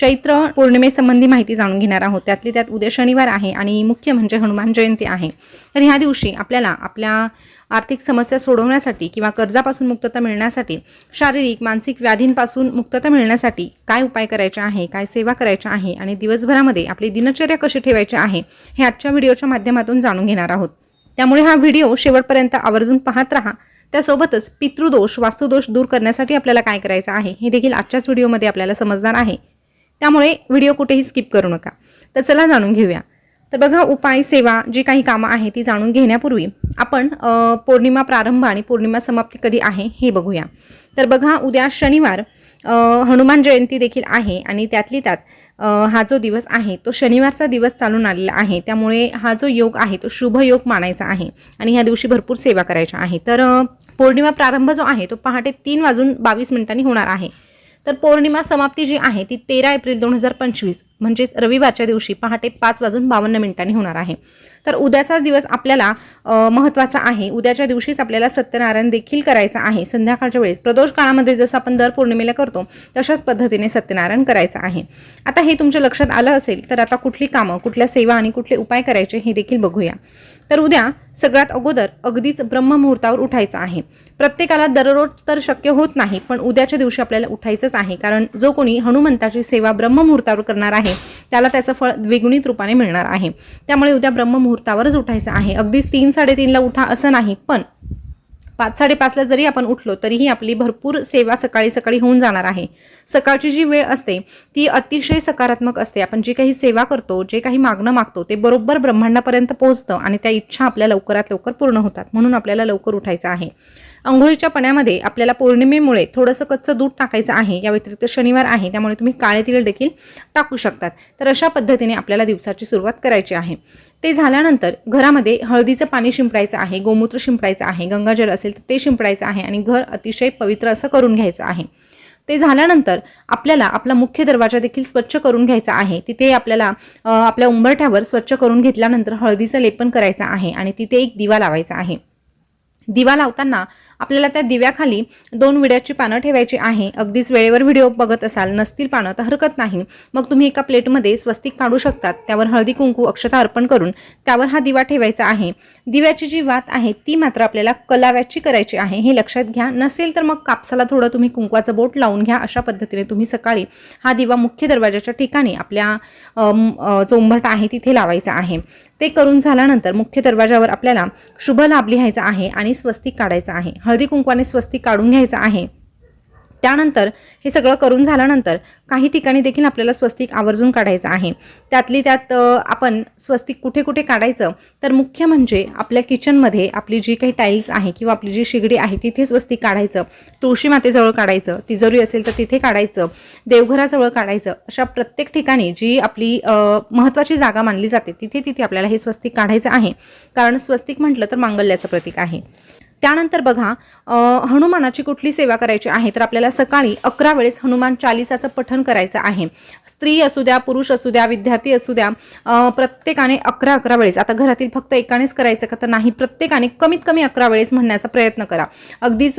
चैत्र पौर्णिमेसंबंधी माहिती जाणून घेणार आहोत. त्यातली त्यात उद्या शनिवार आहे आणि मुख्य म्हणजे हनुमान जयंती आहे. तर ह्या दिवशी आपल्याला आपल्या आर्थिक समस्या सोडवण्यासाठी किंवा कर्जापासून मुक्तता मिळण्यासाठी शारीरिक मानसिक व्याधींपासून मुक्तता मिळण्यासाठी काय उपाय करायचे आहे काय सेवा करायच्या आहे आणि दिवसभरामध्ये आपली दिनचर्या कशी ठेवायची आहे हे आजच्या व्हिडिओच्या माध्यमातून जाणून घेणार आहोत. त्यामुळे हा व्हिडिओ शेवटपर्यंत आवर्जून पाहत राहा. त्यासोबतच पितृदोष वास्तुदोष दूर करण्यासाठी आपल्याला काय करायचं आहे हे देखील आजच्याच व्हिडिओमध्ये आपल्याला समजणार आहे. त्यामुळे व्हिडिओ कुठेही स्किप करू नका. तर चला जाणून घेऊया. तर बघा उपाय सेवा जी काही कामं आहे ती जाणून घेण्यापूर्वी आपण पौर्णिमा प्रारंभ आणि पौर्णिमा समाप्ती कधी आहे हे बघूया. तर बघा उद्या शनिवार हनुमान जयंती देखील आहे आणि त्यातली त्यात हा जो दिवस आहे तो शनिवारचा दिवस चालून आलेला आहे. त्यामुळे हा जो योग आहे तो शुभ योग मानायचा आहे आणि ह्या दिवशी भरपूर सेवा करायच्या आहे. तर पौर्णिमा प्रारंभ जो आहे तो पहाटे तीन वाजून बावीस मिनिटांनी होणार आहे. तर पौर्णिमा समाप्ती जी आहे ती तेरा एप्रिल दोन हजार पंचवीस म्हणजेच रविवारच्या दिवशी पहाटे पाच वाजून बावन्न मिनिटांनी होणार आहे. तर उद्याचा दिवस आपल्याला महत्त्वाचा आहे. उद्याच्या दिवशीच आपल्याला सत्यनारायण देखील करायचं आहे. संध्याकाळच्या वेळेस प्रदोष काळामध्ये जसं आपण दर पौर्णिमेला करतो तशाच पद्धतीने सत्यनारायण करायचं आहे. आता हे तुमच्या लक्षात आलं असेल तर आता कुठली कामं कुठल्या सेवा आणि कुठले उपाय करायचे हे देखील बघूया. तर उद्या सगळ्यात अगोदर अगदीच ब्रह्ममुहूर्तावर उठायचं आहे. प्रत्येकाला दररोज तर शक्य होत नाही पण उद्याच्या दिवशी आपल्याला उठायचंच आहे कारण जो कोणी हनुमंताची सेवा ब्रह्ममुहूर्तावर करणार आहे त्याला त्याचं फळ द्विगुणित रूपाने मिळणार आहे. त्यामुळे उद्या ब्रह्ममुहूर्तावरच उठायचं आहे. अगदीच तीन साडेतीनला उठा असं नाही पण पाच साडेपाचला जरी आपण उठलो तरीही आपली भरपूर सेवा सकाळी सकाळी होऊन जाणार आहे. सकाळची जी वेळ असते ती अतिशय सकारात्मक असते. आपण जी काही सेवा करतो जे काही मागणं मागतो ते बरोबर ब्रह्मांडापर्यंत पोहोचतं आणि त्या इच्छा आपल्या लवकरात लवकर पूर्ण होतात. म्हणून आपल्याला लवकर उठायचं आहे. अंघोळीच्या पाण्यामध्ये आपल्याला पौर्णिमेमुळे थोडंसं कच्चं दूध टाकायचं आहे. या व्यतिरिक्त शनिवार आहे त्यामुळे तुम्ही काळे तिळ देखील टाकू शकतात. तर अशा पद्धतीने आपल्याला दिवसाची सुरुवात करायची आहे. ते झाल्यानंतर घरामध्ये हळदीचं पाणी शिंपडायचं आहे गोमूत्र शिंपडायचं आहे गंगाजल असेल तर ते शिंपडायचं आहे आणि घर अतिशय पवित्र असं करून घ्यायचं आहे. ते झाल्यानंतर आपल्याला आपला मुख्य दरवाजा देखील स्वच्छ करून घ्यायचा आहे. तिथे आपल्याला आपल्या उंबरठ्यावर स्वच्छ करून घेतल्यानंतर हळदीचं लेपन करायचं आहे आणि तिथे एक दिवा लावायचा आहे. दिवा लावताना आपल्याला त्या दिव्याखाली दोन विड्याची पानं ठेवायची आहे. अगदीच वेळेवर व्हिडिओ बघत असाल नसतील पानं तर हरकत नाही. मग तुम्ही एका प्लेटमध्ये स्वस्तिक काढू शकतात. त्यावर हळदी कुंकू अक्षता अर्पण करून त्यावर हा दिवा ठेवायचा आहे. दिव्याची जी वात आहे ती मात्र आपल्याला कलाव्याची करायची आहे हे लक्षात घ्या. नसेल तर मग कापसाला थोडं तुम्ही कुंकवाचं बोट लावून घ्या. अशा पद्धतीने तुम्ही सकाळी हा दिवा मुख्य दरवाजाच्या ठिकाणी आपल्या चोंभट आहे तिथे लावायचा आहे. ते करून झाल्यानंतर मुख्य दरवाजावर आपल्याला शुभ लाभ लिहायचा आहे आणि स्वस्तिक काढायचं आहे. हळदी कुंकवाने स्वस्तिक काढून घ्यायचं आहे. त्यानंतर हे सगळं करून झाल्यानंतर काही ठिकाणी देखील आपल्याला स्वस्तिक आवर्जून काढायचं आहे. त्यातली त्यात आपण स्वस्तिक कुठे कुठे काढायचं? तर मुख्य म्हणजे आपल्या किचनमध्ये आपली जी काही टाईल्स आहे किंवा आपली जी शिगडी आहे तिथे स्वस्तिक काढायचं. तुळशी मातेजवळ काढायचं. तिजोरी असेल तर तिथे काढायचं. देवघराजवळ काढायचं. अशा प्रत्येक ठिकाणी जी आपली महत्त्वाची जागा मानली जाते तिथे तिथे आपल्याला हे स्वस्तिक काढायचं आहे. कारण स्वस्तिक म्हटलं तर मांगल्याचं प्रतीक आहे. त्यानंतर बघा हनुमानाची कुठली सेवा करायची आहे? तर आपल्याला सकाळी अकरा वेळेस हनुमान चालिसाचं पठण करायचं आहे. स्त्री असू द्या पुरुष असू द्या विद्यार्थी असू द्या प्रत्येकाने अकरा अकरा वेळेस. आता घरातील फक्त एकानेच करायचं का तर नाही प्रत्येकाने कमीत कमी अकरा वेळेस म्हणण्याचा प्रयत्न करा. अगदीच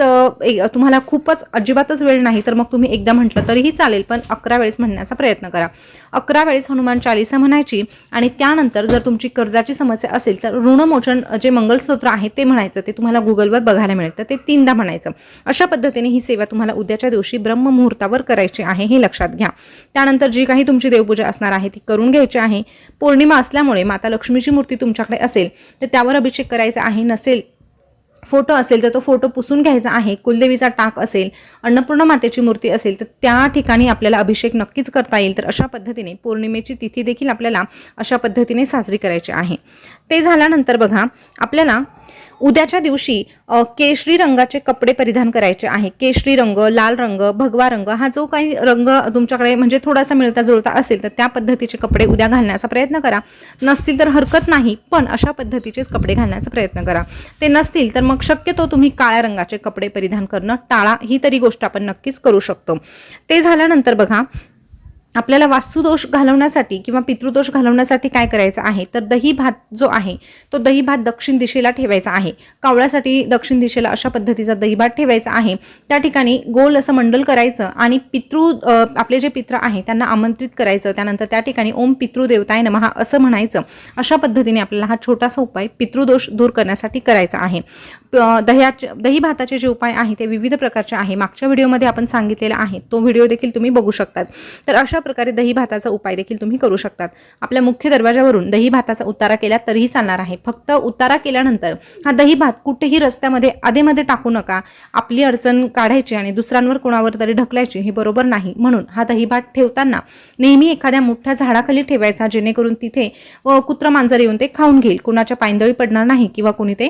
तुम्हाला खूपच अजिबातच वेळ नाही तर मग तुम्ही एकदा म्हटलं तरीही चालेल पण अकरा वेळेस म्हणण्याचा प्रयत्न करा. अकरा वेळेस हनुमान चालिसा म्हणायची आणि त्यानंतर जर तुमची कर्जाची समस्या असेल तर ऋणमोचन जे मंगलसूत्र आहे ते म्हणायचं ते तुम्हाला गुगलवर बघायला मिळेल. तर ते तीनदा म्हणायचं. अशा पद्धतीने ही सेवा तुम्हाला उद्याच्या दिवशी ब्रह्ममुहूर्तावर करायची आहे हे लक्षात घ्या. त्यानंतर जी काही तुमची देवपूजा असणार आहे ती करून घ्यायची आहे. पौर्णिमा असल्यामुळे माता लक्ष्मीची मूर्ती तुमच्याकडे असेल तर त्यावर अभिषेक करायचा आहे नसेल फोटो असेल तर तो फोटो पुसून घ्यायचा आहे कुलदेवीचा टाक असेल अन्नपूर्णा मातेची मूर्ती असेल तर त्या ठिकाणी आपल्याला अभिषेक नक्कीच करता येईल. तर अशा पद्धतीने पौर्णिमेची तिथी देखील आपल्याला अशा पद्धतीने साजरी करायची आहे. ते झाल्यानंतर बघा आपल्याला उद्याच्या दिवशी केशरी रंगाचे कपडे परिधान करायचे आहे. केशरी रंग लाल रंग भगवा रंग हा जो काही रंग तुमच्याकडे म्हणजे थोडासा मिळता जुळता असेल तर त्या पद्धतीचे कपडे उद्या घालण्याचा प्रयत्न करा. नसतील तर हरकत नाही पण अशा पद्धतीचेच कपडे घालण्याचा प्रयत्न करा. ते नसतील तर मग शक्यतो तुम्ही काळ्या रंगाचे कपडे परिधान करणं टाळा ही तरी गोष्ट आपण नक्कीच करू शकतो. ते झाल्यानंतर बघा आपल्याला वास्तुदोष घालवण्यासाठी किंवा पितृदोष घालवण्यासाठी काय करायचं आहे? तर दही भात जो आहे तो दही भात दक्षिण दिशेला ठेवायचा आहे. कावळ्यासाठी दक्षिण दिशेला अशा पद्धतीचा दही भात ठेवायचा आहे. त्या ठिकाणी गोल असं मंडल करायचं आणि पितृ आपले जे पित्र आहे त्यांना आमंत्रित करायचं. त्यानंतर त्या ठिकाणी ओम पितृदेवताय नमहा असं म्हणायचं. अशा पद्धतीने आपल्याला हा छोटासा उपाय पितृदोष दूर करण्यासाठी करायचा आहे. दह्याचे दही भाताचे जे उपाय आहे ते विविध प्रकारचे आहे. मागच्या व्हिडिओमध्ये आपण सांगितलेला आहे. तो व्हिडिओ देखील तुम्ही बघू शकतात. तर अशा प्रकारे दही भाताचा उपाय देखील तुम्ही करू शकतात. आपल्या मुख्य दरवाजावरून दही भाताचा उतारा केला तरीही चालणार आहे. फक्त उतारा केल्यानंतर हा दही भात कुठेही रस्त्यामध्ये आधेमध्ये टाकू नका. आपली अडचण काढायची आणि दुसऱ्यांवर कोणावर तरी ढकलायची हे बरोबर नाही. म्हणून हा दही भात ठेवताना नेहमी एखाद्या मोठ्या झाडाखाली ठेवायचा जेणेकरून तिथे कुत्र मांजर येऊन ते खाऊन घेईल. कुणाच्या पायंदळी पडणार नाही किंवा कुणी ते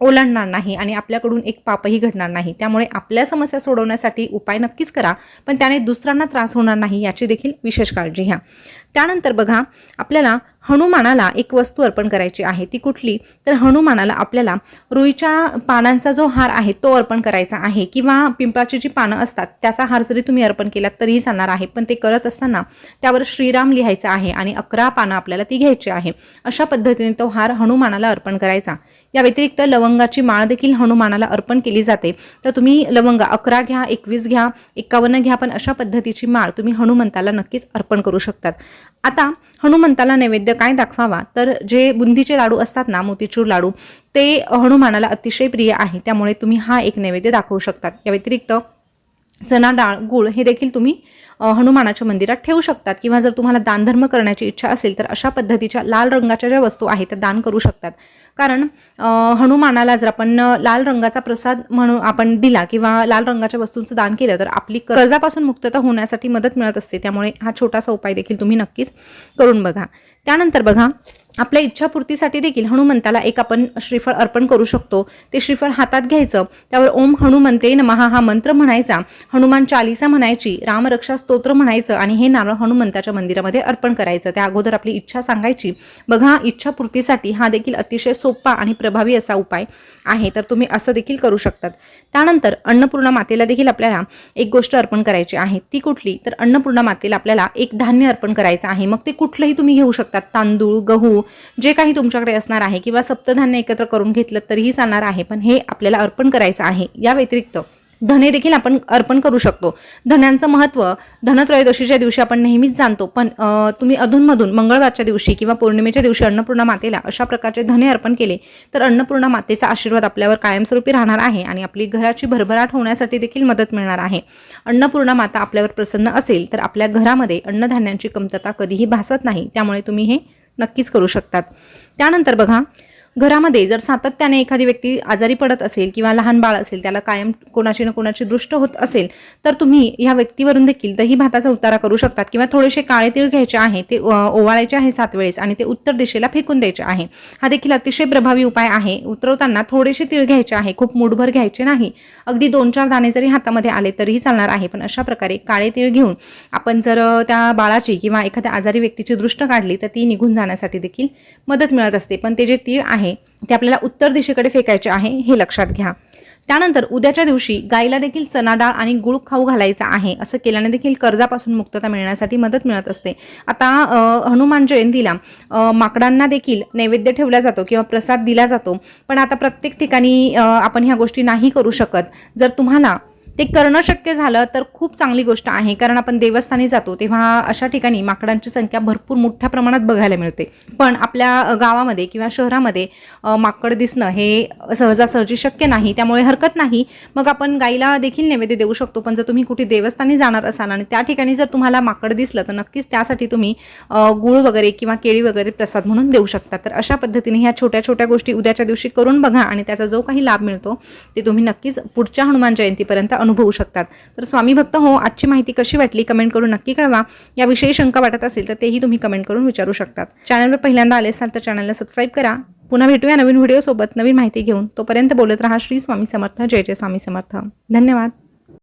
ओलांडणार नाही आणि आपल्याकडून एक पापही घडणार नाही. त्यामुळे आपल्या समस्या सोडवण्यासाठी उपाय नक्कीच करा पण त्याने दुसऱ्यांना त्रास होणार नाही याची देखील विशेष काळजी घ्या. त्यानंतर बघा आपल्याला हनुमानाला एक वस्तू अर्पण करायची आहे. ती कुठली? तर हनुमानाला आपल्याला रुईच्या पानांचा जो हार आहे तो अर्पण करायचा आहे किंवा पिंपळाची जी पानं असतात त्याचा हार जरी तुम्ही अर्पण केलात तरीही चालणार आहे पण ते करत असताना त्यावर श्रीराम लिहायचं आहे आणि अकरा पानं आपल्याला ती घ्यायची आहे. अशा पद्धतीने तो हार हनुमानाला अर्पण करायचा. या व्यतिरिक्त लवंगाची माळ देखील हनुमानाला अर्पण केली जाते. तर तुम्ही लवंग अकरा घ्या एकवीस घ्या एकावन्न घ्या पण अशा पद्धतीची माळ तुम्ही हनुमंताला नक्कीच अर्पण करू शकतात. आता हनुमंताला नैवेद्य काय दाखवावा? तर जे बुंदीचे लाडू असतात ना मोतीचूर लाडू ते हनुमानाला अतिशय प्रिय आहे. त्यामुळे तुम्ही हा एक नैवेद्य दाखवू शकतात. या व्यतिरिक्त चणा डाळ गुळ हे देखील तुम्ही हनुमानाच्या मंदिरात ठेवू शकतात. किंवा जर तुम्हाला दानधर्म करण्याची इच्छा असेल तर अशा पद्धतीच्या लाल रंगाच्या ज्या वस्तू आहेत त्या दान करू शकतात. कारण हनुमानाला जर आपण लाल रंगाचा प्रसाद म्हणून आपण दिला किंवा लाल रंगाच्या वस्तूंचं दान केलं तर आपली कर्जापासून मुक्तता होण्यासाठी मदत मिळत असते. त्यामुळे हा छोटासा उपाय देखील तुम्ही नक्कीच करून बघा. त्यानंतर बघा आपल्या इच्छापूर्तीसाठी देखील हनुमंताला एक आपण श्रीफळ अर्पण करू शकतो. ते श्रीफळ हातात घ्यायचं. त्यावर ओम हनुमंते नमहा हा मंत्र म्हणायचा. हनुमान चालिसा म्हणायची रामरक्षा स्तोत्र म्हणायचं आणि हे नारळ हनुमंताच्या मंदिरामध्ये अर्पण करायचं. त्या अगोदर आपली इच्छा सांगायची. बघा इच्छापूर्तीसाठी हा देखील अतिशय सोपा आणि प्रभावी असा उपाय आहे. तर तुम्ही असं देखील करू शकतात. त्यानंतर अन्नपूर्णा मातेला देखील आपल्याला एक गोष्ट अर्पण करायची आहे. ती कुठली? तर अन्नपूर्णा मातेला आपल्याला एक धान्य अर्पण करायचं आहे. मग ते कुठलंही तुम्ही घेऊ शकतात. तांदूळ गहू जे काही तुमच्याकडे असणार आहे किंवा सप्तधान्य एकत्र करून घेतलं तरीही चालणार आहे पण हे आपल्याला अर्पण करायचं आहे. या व्यतिरिक्त धने देखील आपण अर्पण करू शकतो. धन्यांचं महत्त्व धनत्रयोदशीच्या दिवशी आपण नेहमीच जाणतो पण तुम्ही अधूनमधून मंगळवारच्या दिवशी किंवा पौर्णिमेच्या दिवशी अन्नपूर्णा मातेला अशा प्रकारचे धने अर्पण केले तर अन्नपूर्णा मातेचा आशीर्वाद आपल्यावर कायमस्वरूपी राहणार आहे आणि आपली घराची भरभराट होण्यासाठी देखील मदत मिळणार आहे. अन्नपूर्णा माता आपल्यावर प्रसन्न असेल तर आपल्या घरामध्ये अन्नधान्यांची कमतरता कधीही भासत नाही त्यामुळे तुम्ही हे नक्कीच करू शकतात. त्यानंतर बघा घरामध्ये जर सातत्याने एखादी व्यक्ती आजारी पडत असेल किंवा लहान बाळ असेल त्याला कायम कोणाची ना कोणाची दृष्ट होत असेल तर तुम्ही ह्या व्यक्तीवरून देखील दही भाताचा उतारा करू शकतात किंवा थोडेसे काळे तीळ घ्यायचे आहे ते ओवाळायचे आहे सात वेळेस आणि ते उत्तर दिशेला फेकून द्यायचे आहे. हा देखील अतिशय प्रभावी उपाय आहे. उतरवताना थोडेसे तीळ घ्यायचे आहे. खूप मुठभर घ्यायचे नाही. अगदी दोन चार दाणे जरी हातामध्ये आले तरीही चालणार आहे. पण अशा प्रकारे काळे तीळ घेऊन आपण जर त्या बाळाची किंवा एखाद्या आजारी व्यक्तीची दृष्ट काढली तर ती निघून जाण्यासाठी देखील मदत मिळत असते. पण ते जे तीळ आहे ते आपल्याला उत्तर दिशेकडे फेकायचे आहे हे लक्षात घ्या. त्यानंतर उद्याच्या दिवशी गायीला देखील चना डाळ आणि गुळ खाऊ घालायचा आहे असं केल्याने देखील कर्जापासून मुक्तता मिळण्यासाठी मदत मिळत असते. आता हनुमान जयंतीला माकडांना देखील नैवेद्य ठेवला जातो किंवा प्रसाद दिला जातो. पण आता प्रत्येक ठिकाणी आपण ह्या गोष्टी नाही करू शकत. जर तुम्हाला ते करणं शक्य झालं तर खूप चांगली गोष्ट आहे. कारण आपण देवस्थानी जातो तेव्हा अशा ठिकाणी माकडांची संख्या भरपूर मोठ्या प्रमाणात बघायला मिळते. पण आपल्या गावामध्ये किंवा शहरामध्ये माकड दिसणं हे सहजासहजी शक्य नाही. त्यामुळे हरकत नाही. मग आपण गाईला देखील नैवेद्य देऊ शकतो. पण जर तुम्ही कुठे देवस्थानी जाणार असाल आणि त्या ठिकाणी जर तुम्हाला माकड दिसलं तर नक्कीच त्यासाठी तुम्ही गुळ वगैरे किंवा केळी वगैरे प्रसाद म्हणून देऊ शकता. तर अशा पद्धतीने ह्या छोट्या छोट्या गोष्टी उद्याच्या दिवशी करून बघा आणि त्याचा जो काही लाभ मिळतो ते तुम्ही नक्कीच पुढच्या हनुमान जयंतीपर्यंत अनुभवू शकतात. तर स्वामी भक्त हो आजची माहिती कशी वाटली कमेंट करून नक्की कळवा. याविषयी शंका वाटत असेल तर तेही तुम्ही कमेंट करून विचारू शकतात. चॅनलवर पहिल्यांदा आले असाल तर चॅनलला सबस्क्राईब करा. पुन्हा भेटूया नवीन व्हिडिओसोबत नवीन माहिती घेऊन. तोपर्यंत बोलत रहा. श्री स्वामी समर्थ. जय जय स्वामी समर्थ. धन्यवाद.